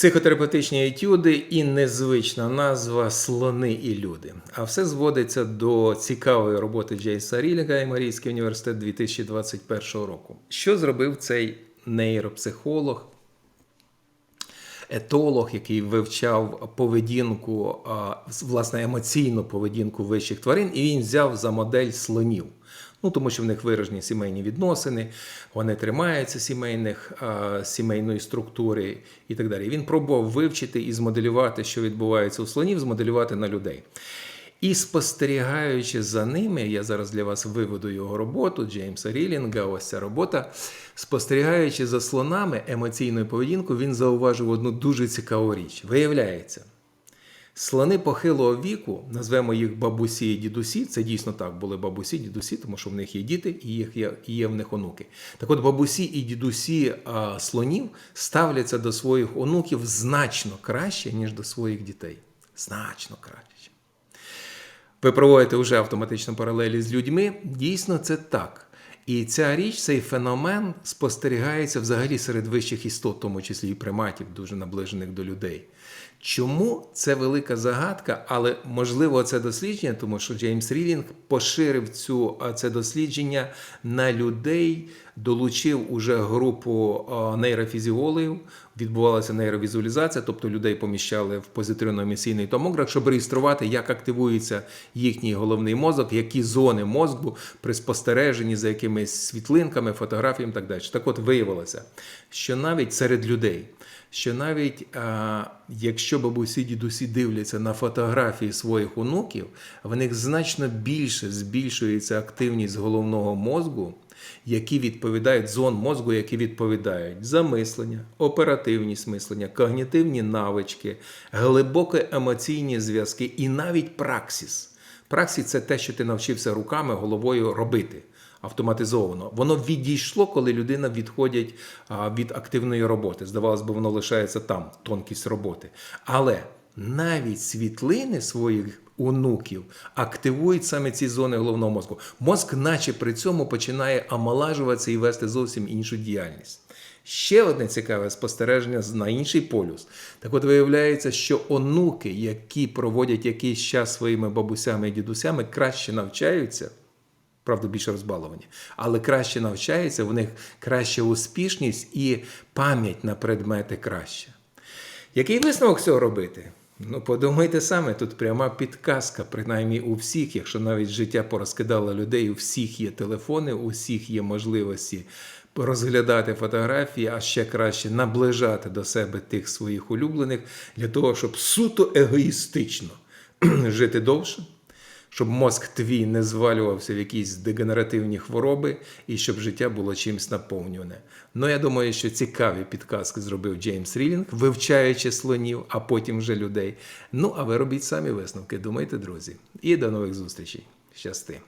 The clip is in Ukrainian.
Психотерапевтичні етюди і незвична назва Слони і люди. А все зводиться до цікавої роботи Джейса Рілінга і Марійський університет 2021 року. Що зробив цей нейропсихолог? етолог, який вивчав поведінку, власне, емоційну поведінку вищих тварин, і він взяв за модель слонів. Ну, тому що в них виражені сімейні відносини, вони тримаються сімейних, сімейної структури і так далі. Він пробував вивчити і змоделювати, що відбувається у слонів, змоделювати на людей. І спостерігаючи за ними, я зараз для вас виведу його роботу Джеймса Рілінга, ось ця робота. Спостерігаючи за слонами емоційною поведінкою, він зауважив одну дуже цікаву річ. Виявляється, слони похилого віку, назвемо їх бабусі і дідусі, це дійсно так були бабусі, дідусі, тому що в них є діти і їх є, і є в них онуки. Так от бабусі і дідусі а, слонів ставляться до своїх онуків значно краще, ніж до своїх дітей. Значно краще. Ви проводите вже автоматично паралелі з людьми. Дійсно, це так. І ця річ, цей феномен спостерігається взагалі серед вищих істот, в тому числі і приматів, дуже наближених до людей. Чому це велика загадка, але можливо це дослідження, тому що Джеймс Рілінг поширив цю це дослідження на людей, долучив уже групу нейрофізіологів, відбувалася нейровізуалізація, тобто людей поміщали в позитивно-емісійний томограф, щоб реєструвати, як активується їхній головний мозок, які зони мозку при спостереженні за якимись світлинками, фотографіями так далі. Так от виявилося, що навіть серед людей що навіть а, якщо бабусі дідусі дивляться на фотографії своїх онуків, в них значно більше збільшується активність головного мозку, які відповідають зон мозку, які відповідають за мислення, оперативність мислення, когнітивні навички, глибокі емоційні зв'язки і навіть праксіс. Праксіс це те, що ти навчився руками, головою робити автоматизовано. Воно відійшло, коли людина відходить від активної роботи. Здавалось би, воно лишається там, тонкість роботи. Але навіть світлини своїх онуків активують саме ці зони головного мозку. Мозк, наче при цьому, починає омолажуватися і вести зовсім іншу діяльність. Ще одне цікаве спостереження на інший полюс. Так от виявляється, що онуки, які проводять якийсь час своїми бабусями і дідусями, краще навчаються правда, більше розбаловані, але краще навчаються, в них краща успішність і пам'ять на предмети краща. Який висновок цього робити? Ну, подумайте саме, тут пряма підказка, принаймні у всіх, якщо навіть життя порозкидало людей, у всіх є телефони, у всіх є можливості розглядати фотографії, а ще краще наближати до себе тих своїх улюблених для того, щоб суто егоїстично жити довше щоб мозк твій не звалювався в якісь дегенеративні хвороби і щоб життя було чимось наповнюване. Ну, я думаю, що цікаві підказки зробив Джеймс Рілінг, вивчаючи слонів, а потім вже людей. Ну, а ви робіть самі висновки. Думайте, друзі. І до нових зустрічей. Щасти!